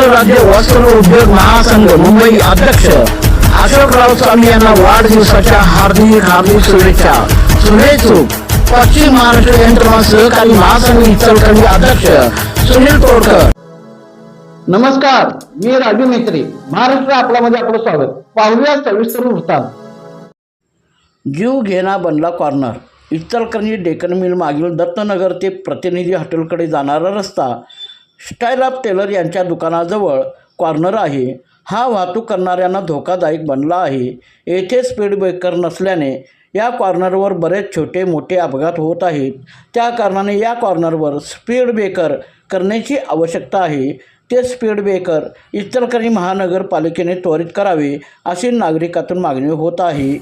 महाराष्ट्र राज्य वस्त्र उद्योग महासंघ मुंबई अध्यक्ष. अशोकराव स्वामी यांना वाढदिवसाच्या हार्दिक हार्दिक शुभेच्छा. शुभेच्छुक पश्चिम महाराष्ट्र यंत्रणा सहकारी महासंघ इचलकरंजी अध्यक्ष. सुनील तोडकर. नमस्कार मी राजू मेत्री महाराष्ट्र आपल्यामध्ये आपलं स्वागत. पाहूया सविस्तर वृत्तांत. जीव घेणा बनला कॉर्नर इचलकरंजी डेकन मिल मागील दत्तनगर ते प्रतिनिधी हॉटेलकडे जाणारा रस्ता स्टाईल ऑफ टेलर यांच्या दुकानाजवळ कॉर्नर आहे. हा वाहतूक करणाऱ्यांना धोकादायक बनला आहे. येथे स्पीड ब्रेकर नसल्याने या कॉर्नरवर बरेच छोटे मोठे अपघात होत आहेत. त्या कारणाने या कॉर्नरवर स्पीड ब्रेकर करण्याची आवश्यकता आहे. ते स्पीड ब्रेकर इचलकरंजी महानगरपालिकेने त्वरित करावे अशी नागरिकातून मागणी होत आहे.